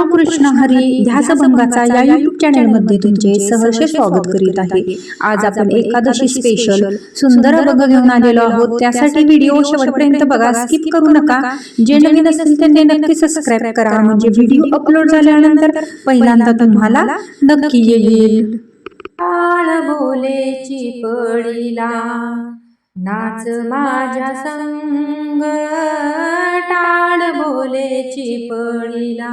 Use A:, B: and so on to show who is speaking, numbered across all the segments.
A: रामकृष्ण हरी ध्यासभंगाचा या युट्यूब चॅनलमध्ये तुमचे सहर्ष स्वागत करीत आहे. आज आपण एकादशी स्पेशल सुंदर भंग घेऊन आलेलो आहोत. त्यासाठी व्हिडिओ शेवटपर्यंत बघा स्किप करू नका. जे नवीन असेल त्यांनी नक्की सबस्क्राईब करा. म्हणजे व्हिडिओ अपलोड झाल्यानंतर पहिल्यांदा तुम्हाला नक्की येईल.
B: बोलेची पडीला नाच माझ्या संग. टाळ बोलेची पडीला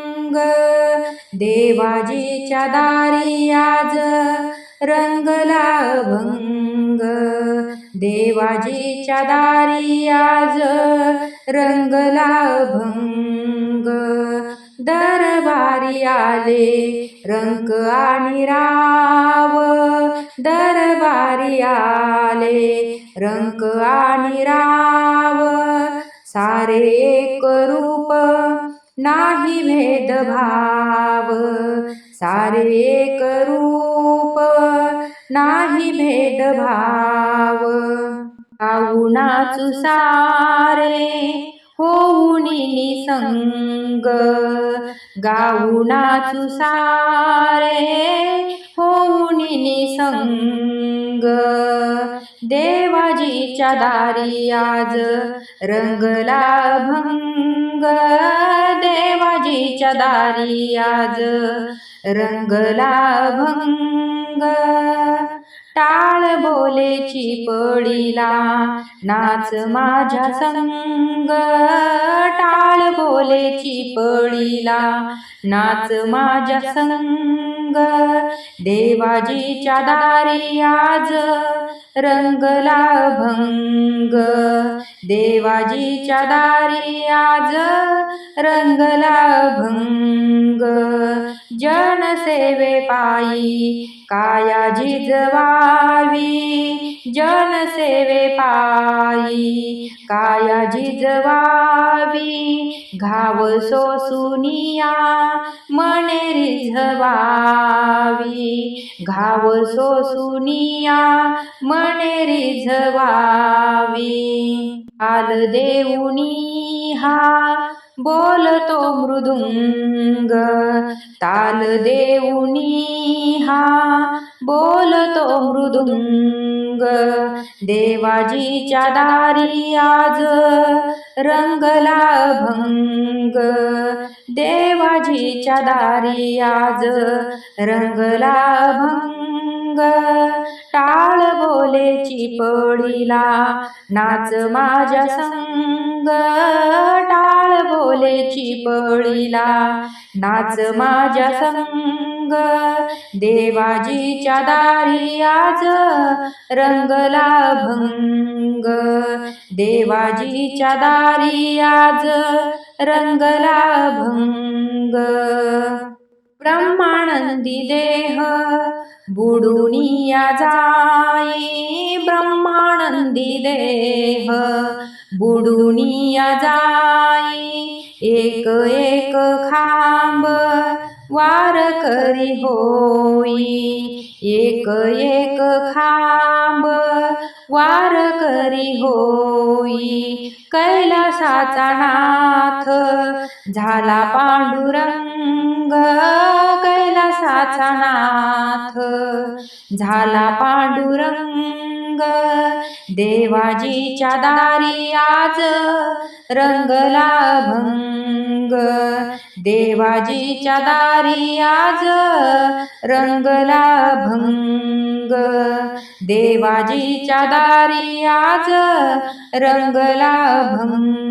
B: देवाजीच्या दारी आज रंगला भंग देवाजीच्या दारी आज रंगला भंग दरबारी आले रंक आणि राव. दरबारी आले रंक आणि राव. सारे एक रूप नाही भेदभाव. सारे एक रूप नाही भेदभाव. आऊना सारे होऊन संग गाऊना सारे होऊन संग देवाजीच्या दारी आज रंगला भंग. देवाजीच्या दारी आज. रंगला भंग. टाळ बोलेची पडीला नाच माझ्या संग. टाळ बोलेची पडीला नाच माझ्या संग. देवाजीच्या दारी आज रंगला भंग देवाजीच्या दारी आज रंगला भंग जनसेवे पायी काया झिजवावी जनसेवे पायी काया झिजवावी घाव सोसुनिया मने रिझवा घाव सोसुनिया मने रिझवावी. आल देऊनी हा बोलतो मृदुंग. ताल देऊनी हा. बोलतो मृदुंग. देवाजीच्या दारी आज रंगला भंग देवाजीच्या दारी आज रंगला भंग टाळ बोले चिपळीला नाच माझ्या संग. टाळ बळीला पळीला नाच माझ्या संग. देवाजीच्या दारी आज रंगला भंग देवाजीच्या दारी आज रंगला भंग ब्रह्मानंदी देह बुडुनिया जाई. ब्रह्मानंदी देह बुडुनिया जाई. एक एक खांब वार करी होई. एक एक खांब वार करी होई. कैलासाचा नाथ झाला पांडुरंग. कैलासाचा नाथ झाला पांडुरंग. देवाजीच्या दारी आज रंगला भंग. देवाजीच्या दारी आज रंगला भंग. देवाजीच्या दारी आज रंगला भंग.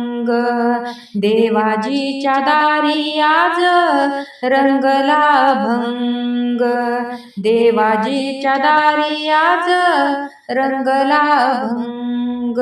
B: देवाजीच्या दारी आज रंगला भंग. देवाजीच्या दारी आज रंगला भंग.